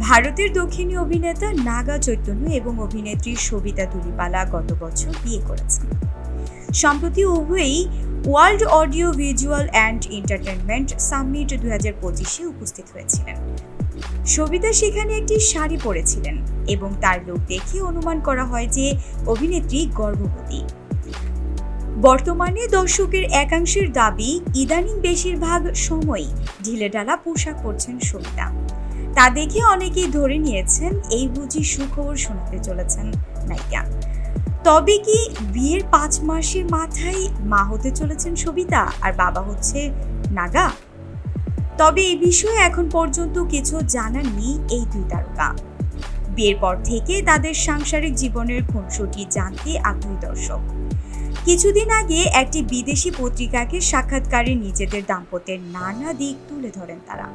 ভারতের দক্ষিণী অভিনেতা নাগা চৈতন্য এবং অভিনেত্রী সবিতা তুলিপালা গত বছর বিয়ে করেছেন। সম্প্রতি উভয়ই world audio visual and entertainment summit দুই হাজার পঁচিশে উপস্থিত হয়েছিলেন। সবিতা সেখানে একটি শাড়ি পরেছিলেন এবং তার লোক দেখে অনুমান করা হয় যে অভিনেত্রী গর্ভবতী। বর্তমানে দর্শকের একাংশের দাবি, ইদানিং বেশিরভাগ সময়ই ঢিলেঢালা পোশাক পরছেন সবিতা। তা দেখে অনেকেই ধরে নিয়েছেন এই বুঝি সুখবর শোনাতে চলেছেন নায়িকা। তবে কি বিয়ের পাঁচ মাসের মাথায় মা হতে চলেছেন সবিতা আর বাবা হচ্ছে নাগা? তবে এই বিষয়ে এখন পর্যন্ত কিছু জানাননি এই দুই তারকা। বিয়ের পর থেকে তাদের সাংসারিক জীবনের খুনসুটি জানতে আগ্রহী দর্শক। কিছুদিন আগে একটি বিদেশি পত্রিকাকে সাক্ষাৎকারে নিজেদের দাম্পত্যের নানা দিক তুলে ধরেন তারা।